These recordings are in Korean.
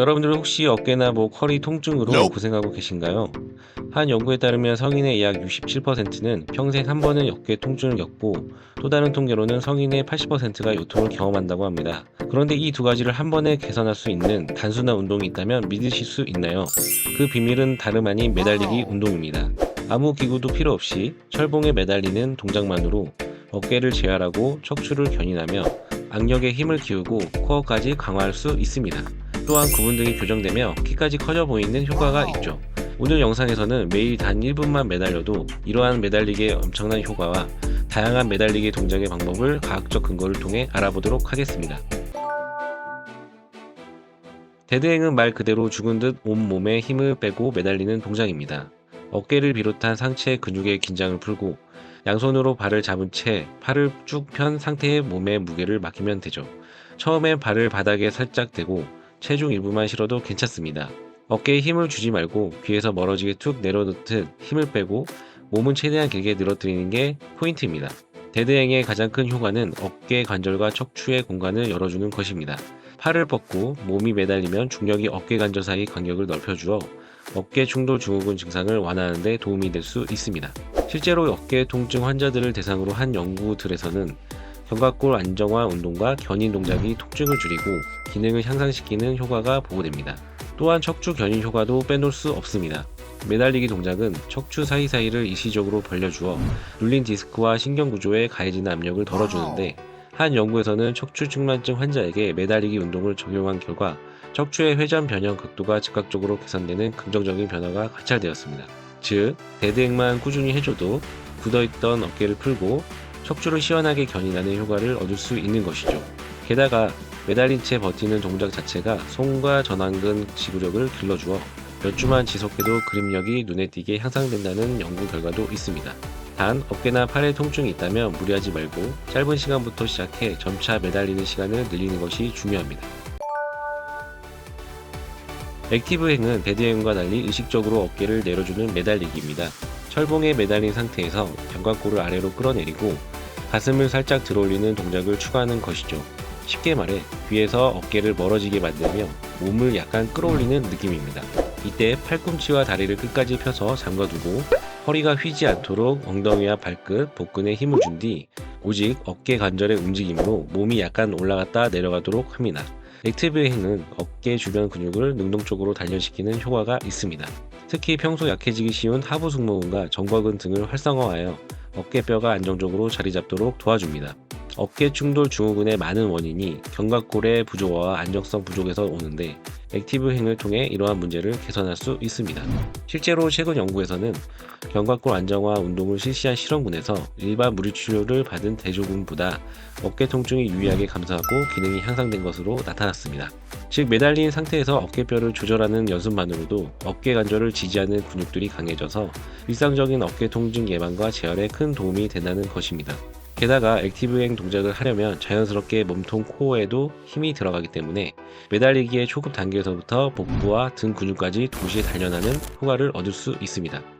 여러분들 혹시 어깨나 목, 허리 통증으로 Nope. 고생하고 계신가요? 한 연구에 따르면 성인의 약 67%는 평생 한 번은 어깨 통증을 겪고 또 다른 통계로는 성인의 80%가 요통을 경험한다고 합니다. 그런데 이 두 가지를 한 번에 개선할 수 있는 단순한 운동이 있다면 믿으실 수 있나요? 그 비밀은 다름 아닌 매달리기 운동입니다. 아무 기구도 필요 없이 철봉에 매달리는 동작만으로 어깨를 재활하고 척추를 견인하며 악력에 힘을 기우고 코어까지 강화할 수 있습니다. 또한 구분 등이 교정되며 키까지 커져 보이는 효과가 있죠. 오늘 영상에서는 매일 단 1분만 매달려도 이러한 매달리기의 엄청난 효과와 다양한 매달리기 동작의 방법을 과학적 근거를 통해 알아보도록 하겠습니다. 대대행은 말 그대로 죽은 듯 온몸에 힘을 빼고 매달리는 동작입니다. 어깨를 비롯한 상체 근육의 긴장을 풀고 양손으로 발을 잡은 채 팔을 쭉 편 상태의 몸의 무게를 맡기면 되죠. 처음엔 발을 바닥에 살짝 대고 체중 일부만 실어도 괜찮습니다. 어깨에 힘을 주지 말고 귀에서 멀어지게 툭 내려놓듯 힘을 빼고 몸은 최대한 길게 늘어뜨리는 게 포인트입니다. 대대행의 가장 큰 효과는 어깨 관절과 척추의 공간을 열어주는 것입니다. 팔을 뻗고 몸이 매달리면 중력이 어깨 관절 사이 간격을 넓혀주어 어깨 충돌 증후군 증상을 완화하는 데 도움이 될 수 있습니다. 실제로 어깨 통증 환자들을 대상으로 한 연구들에서는 견갑골 안정화 운동과 견인 동작이 통증을 줄이고 기능을 향상시키는 효과가 보고됩니다. 또한 척추 견인 효과도 빼놓을 수 없습니다. 매달리기 동작은 척추 사이사이를 일시적으로 벌려주어 눌린 디스크와 신경 구조에 가해지는 압력을 덜어주는데 한 연구에서는 척추 측만증 환자에게 매달리기 운동을 적용한 결과 척추의 회전 변형 각도가 즉각적으로 개선되는 긍정적인 변화가 관찰되었습니다. 즉, 대대행만 꾸준히 해줘도 굳어있던 어깨를 풀고 척추를 시원하게 견인하는 효과를 얻을 수 있는 것이죠. 게다가 매달린 채 버티는 동작 자체가 손과 전완근 지구력을 길러주어 몇 주만 지속해도 그립력이 눈에 띄게 향상된다는 연구 결과도 있습니다. 단 어깨나 팔에 통증이 있다면 무리하지 말고 짧은 시간부터 시작해 점차 매달리는 시간을 늘리는 것이 중요합니다. 액티브행은 데드행과 달리 의식적으로 어깨를 내려주는 매달리기입니다. 철봉에 매달린 상태에서 견갑골을 아래로 끌어내리고 가슴을 살짝 들어올리는 동작을 추가하는 것이죠. 쉽게 말해 귀에서 어깨를 멀어지게 만들며 몸을 약간 끌어올리는 느낌입니다. 이때 팔꿈치와 다리를 끝까지 펴서 잠가두고 허리가 휘지 않도록 엉덩이와 발끝, 복근에 힘을 준 뒤 오직 어깨 관절의 움직임으로 몸이 약간 올라갔다 내려가도록 합니다. 액티브 행은 어깨 주변 근육을 능동적으로 단련시키는 효과가 있습니다. 특히 평소 약해지기 쉬운 하부 승모근과 정과근 등을 활성화하여 어깨뼈가 안정적으로 자리 잡도록 도와줍니다. 어깨 충돌 증후군의 많은 원인이 견갑골의 부조화와 안정성 부족에서 오는데 액티브 행을 통해 이러한 문제를 개선할 수 있습니다. 실제로 최근 연구에서는 견갑골 안정화 운동을 실시한 실험군에서 일반 무리 치료를 받은 대조군보다 어깨 통증이 유의하게 감소하고 기능이 향상된 것으로 나타났습니다. 즉 매달린 상태에서 어깨뼈를 조절하는 연습만으로도 어깨 관절을 지지하는 근육들이 강해져서 일상적인 어깨 통증 예방과 재활에 큰 도움이 된다는 것입니다. 게다가 액티브행 동작을 하려면 자연스럽게 몸통 코어에도 힘이 들어가기 때문에 매달리기의 초급 단계에서부터 복부와 등 근육까지 동시에 단련하는 효과를 얻을 수 있습니다.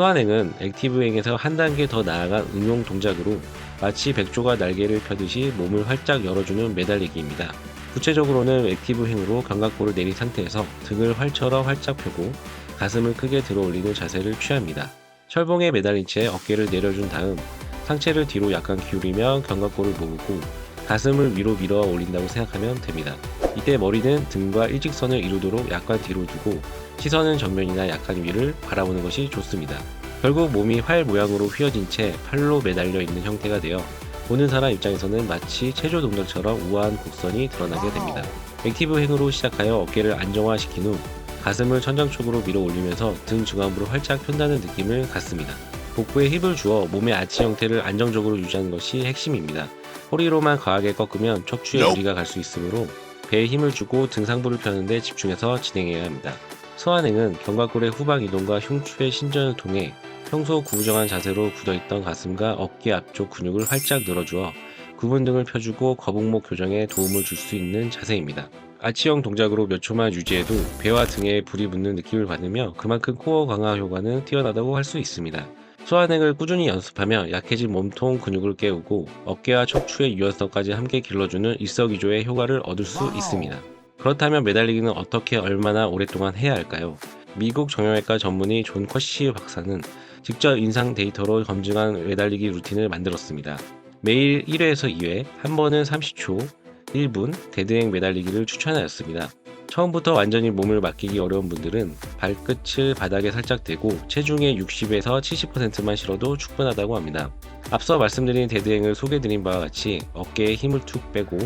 소환행은 액티브행에서 한 단계 더 나아간 응용 동작으로 마치 백조가 날개를 펴듯이 몸을 활짝 열어주는 매달리기입니다. 구체적으로는 액티브행으로 견갑골을 내린 상태에서 등을 활처럼 활짝 펴고 가슴을 크게 들어 올리는 자세를 취합니다. 철봉에 매달린 채 어깨를 내려준 다음 상체를 뒤로 약간 기울이며 견갑골을 모으고 가슴을 위로 밀어 올린다고 생각하면 됩니다. 이때 머리는 등과 일직선을 이루도록 약간 뒤로 두고 시선은 정면이나 약간 위를 바라보는 것이 좋습니다. 결국 몸이 활 모양으로 휘어진 채 팔로 매달려 있는 형태가 되어 보는 사람 입장에서는 마치 체조 동작처럼 우아한 곡선이 드러나게 됩니다. 액티브 행으로 시작하여 어깨를 안정화시킨 후 가슴을 천장 쪽으로 밀어 올리면서 등 중앙부로 활짝 편다는 느낌을 갖습니다. 복부에 힙을 주어 몸의 아치 형태를 안정적으로 유지하는 것이 핵심입니다. 허리로만 과하게 꺾으면 척추에. 무리가 갈 수 있으므로 배에 힘을 주고 등 상부를 펴는데 집중해서 진행해야 합니다. 서안행은 견갑골의 후방 이동과 흉추의 신전을 통해 평소 구부정한 자세로 굳어있던 가슴과 어깨 앞쪽 근육을 활짝 늘어주어 구분 등을 펴주고 거북목 교정에 도움을 줄 수 있는 자세입니다. 아치형 동작으로 몇 초만 유지해도 배와 등에 불이 붙는 느낌을 받으며 그만큼 코어 강화 효과는 뛰어나다고 할 수 있습니다. 수완행을 꾸준히 연습하며 약해진 몸통 근육을 깨우고 어깨와 척추의 유연성까지 함께 길러주는 일석이조의 효과를 얻을 수. 있습니다. 그렇다면 매달리기는 어떻게 얼마나 오랫동안 해야 할까요? 미국 정형외과 전문의 존 컷시 박사는 직접 인상 데이터로 검증한 매달리기 루틴을 만들었습니다. 매일 1회에서 2회, 한 번은 30초, 1분 데드행 매달리기를 추천하였습니다. 처음부터 완전히 몸을 맡기기 어려운 분들은 발끝을 바닥에 살짝 대고 체중의 60에서 70%만 실어도 충분하다고 합니다. 앞서 말씀드린 데드행을 소개드린 바와 같이 어깨에 힘을 툭 빼고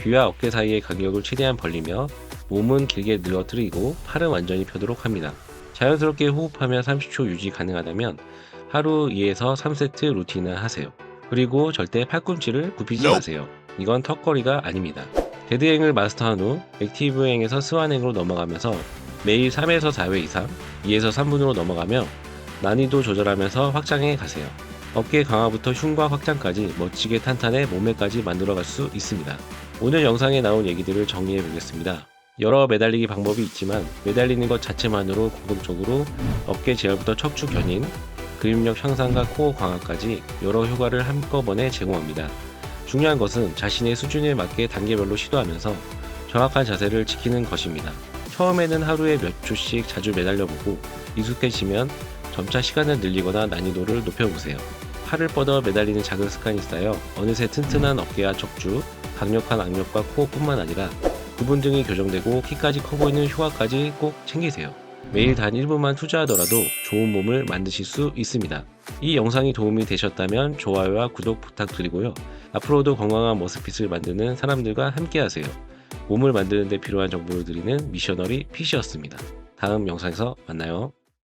귀와 어깨 사이의 간격을 최대한 벌리며 몸은 길게 늘어뜨리고 팔은 완전히 펴도록 합니다. 자연스럽게 호흡하며 30초 유지 가능하다면 하루 2에서 3세트 루틴을 하세요. 그리고 절대 팔꿈치를 굽히지. 마세요. 이건 턱걸이가 아닙니다. 데드행을 마스터한 후 액티브행에서 스완행으로 넘어가면서 매일 3에서 4회 이상, 2에서 3분으로 넘어가며 난이도 조절하면서 확장해 가세요. 어깨 강화부터 흉과 확장까지 멋지게 탄탄해 몸매까지 만들어갈 수 있습니다. 오늘 영상에 나온 얘기들을 정리해 보겠습니다. 여러 매달리기 방법이 있지만 매달리는 것 자체만으로 공통적으로 어깨 제어부터 척추 견인, 근육력 향상과 코어 강화까지 여러 효과를 한꺼번에 제공합니다. 중요한 것은 자신의 수준에 맞게 단계별로 시도하면서 정확한 자세를 지키는 것입니다. 처음에는 하루에 몇 초씩 자주 매달려보고 익숙해지면 점차 시간을 늘리거나 난이도를 높여보세요. 팔을 뻗어 매달리는 작은 습관이 쌓여 어느새 튼튼한 어깨와 척추, 강력한 악력과 코어뿐만 아니라 구분 등이 교정되고 키까지 커 보이는 효과까지 꼭 챙기세요. 매일 단 1분만 투자하더라도 좋은 몸을 만드실 수 있습니다. 이 영상이 도움이 되셨다면 좋아요와 구독 부탁드리고요. 앞으로도 건강한 머스핏을 만드는 사람들과 함께하세요. 몸을 만드는 데 필요한 정보를 드리는 미셔너리 핏이었습니다. 다음 영상에서 만나요.